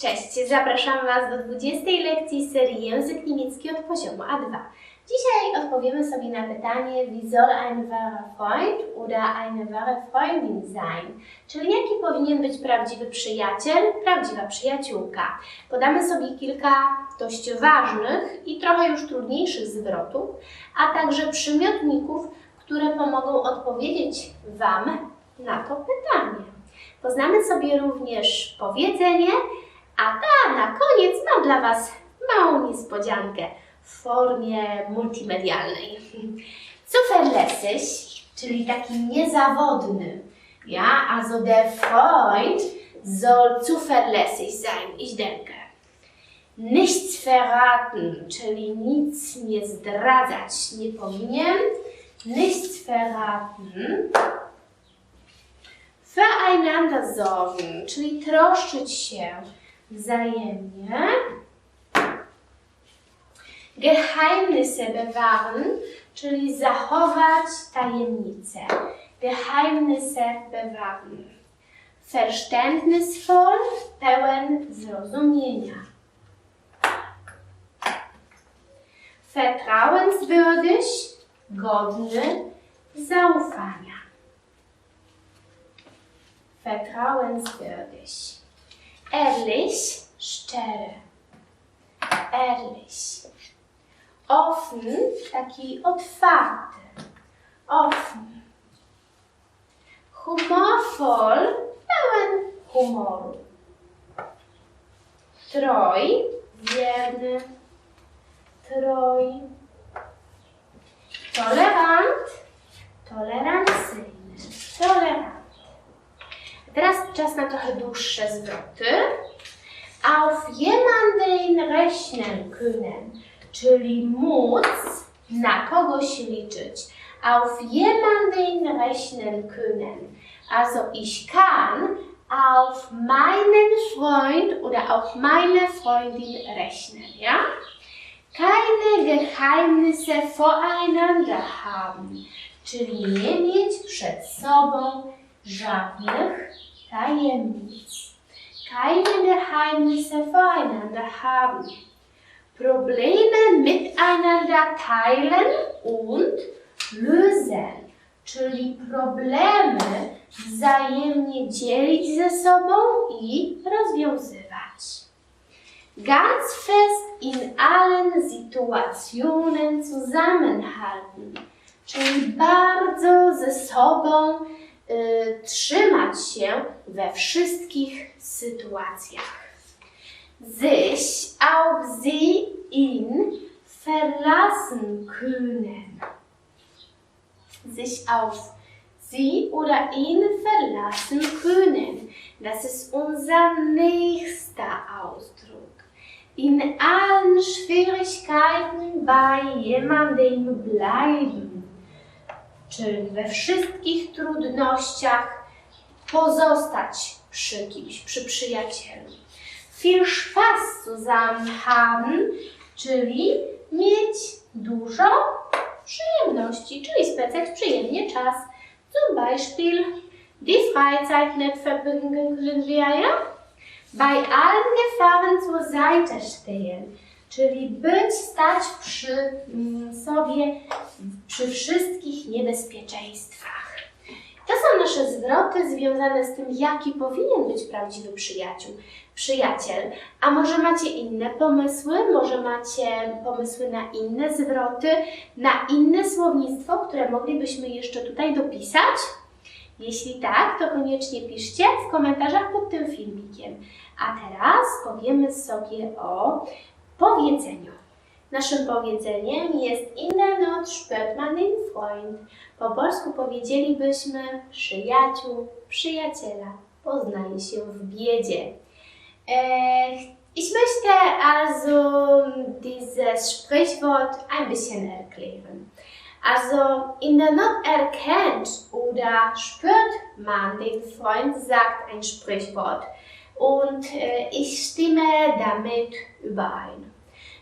Cześć, zapraszam Was do 20 lekcji serii Język Niemiecki od poziomu A2. Dzisiaj odpowiemy sobie na pytanie, wie soll ein wahrer Freund oder eine wahre Freundin sein? Czyli jaki powinien być prawdziwy przyjaciel, prawdziwa przyjaciółka. Podamy sobie kilka dość ważnych i trochę już trudniejszych zwrotów, a także przymiotników, które pomogą odpowiedzieć Wam na to pytanie. Poznamy sobie również powiedzenie, a ta na koniec mam dla Was małą niespodziankę w formie multimedialnej. Zuverlässig, czyli taki niezawodny. Ja, also der Freund soll zuverlässig sein, ich denke. Nichts verraten, czyli nic nie zdradzać nie powinien. Nichts verraten. Füreinander sorgen, czyli troszczyć się wzajemnie. Geheimnisse bewahren, czyli zachować tajemnice. Geheimnisse bewahren. Verständnisvoll, pełen zrozumienia. Vertrauenswürdig, godny zaufania. Vertrauenswürdig. Ehrlich, szczery. Ehrlich. Offen, taki otwarty. Offen. Humorvoll, pełen humoru. Treu, wierny. Treu. Czas na trochę dłuższe zwroty. Auf jemanden rechnen können, czyli móc na kogoś liczyć. Auf jemanden rechnen können. Also ich kann auf meinen Freund oder auf meine Freundin rechnen, ja? Keine Geheimnisse voreinander haben, czyli nie mieć przed sobą żadnych tajemnic. Keine Geheimnisse voreinander haben. Probleme miteinander teilen und lösen, czyli problemy wzajemnie dzielić ze sobą i rozwiązywać. Ganz fest in allen Situationen zusammenhalten, czyli bardzo ze sobą trzymać się we wszystkich sytuacjach. Sich auf sie ihn verlassen können. Sich auf sie oder ihn verlassen können. Das ist unser nächster Ausdruck. In allen Schwierigkeiten bei jemandem bleiben czyli we wszystkich trudnościach pozostać przy kimś, przy przyjacielu. Viel Spaß zusammen haben, czyli mieć dużo przyjemności, czyli spędzać przyjemnie czas. Zum Beispiel die Freizeit nicht verbringen wir, ja? Bei allen Gefahren zur Seite stehen, czyli być stać przy mm, sobie przy wszystkich niebezpieczeństwach. To są nasze zwroty związane z tym, jaki powinien być prawdziwy przyjaciół, przyjaciel. A może macie inne pomysły? Może macie pomysły na inne zwroty, na inne słownictwo, które moglibyśmy jeszcze tutaj dopisać? Jeśli tak, to koniecznie piszcie w komentarzach pod tym filmikiem. A teraz powiemy sobie o powiedzeniu. Naszym powiedzeniem jest In der Not spürt man den Freund. Po polsku powiedzielibyśmy przyjaciół, przyjaciela poznaje się w biedzie. Äh, ich möchte also dieses Sprichwort ein bisschen erklären. Also in der Not erkennt oder spürt man den Freund, sagt ein Sprichwort. Und äh, ich stimme damit überein.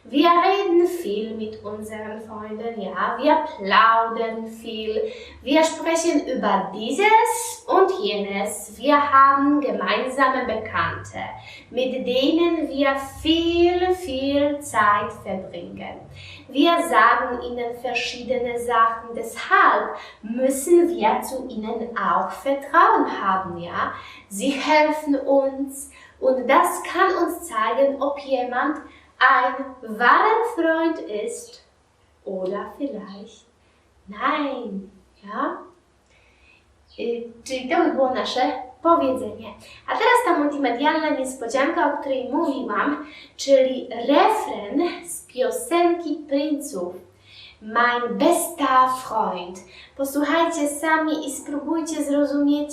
Wir reden viel mit unseren Freunden, ja, wir plaudern viel, wir sprechen über dieses und jenes, wir haben gemeinsame Bekannte, mit denen wir viel, viel Zeit verbringen. Wir sagen ihnen verschiedene Sachen, deshalb müssen wir zu ihnen auch Vertrauen haben, ja. Sie helfen uns und das kann uns zeigen, ob jemand ein wahrer Freund ist oder vielleicht nein, ja. Y, Czyli to by było nasze powiedzenie. A teraz ta multimedialna niespodzianka, o której mówiłam, czyli refren z piosenki Princów. Mein bester Freund. Posłuchajcie sami i spróbujcie zrozumieć,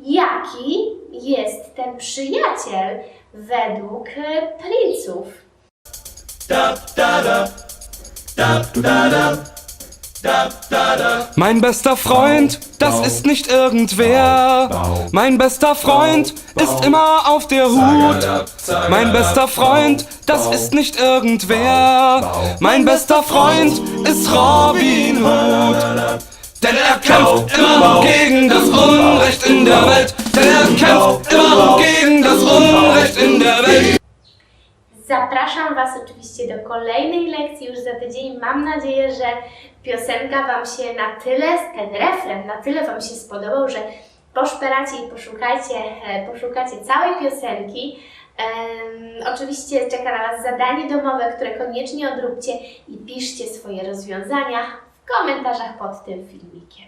jaki jest ten przyjaciel według Princów. Mein bester Freund, das ist nicht irgendwer. Mein bester Freund ist immer auf der Hut. Mein bester Freund, das ist nicht irgendwer. Mein bester Freund ist Robin Hood. Denn er kämpft immer gegen das Unrecht in der Welt. Zapraszam Was oczywiście do kolejnej lekcji już za tydzień. Mam nadzieję, że piosenka Wam się na tyle, ten refren na tyle Wam się spodobał, że poszperacie i poszukacie, e, poszukacie całej piosenki. Em, oczywiście czeka na Was zadanie domowe, które koniecznie odróbcie i piszcie swoje rozwiązania w komentarzach pod tym filmikiem.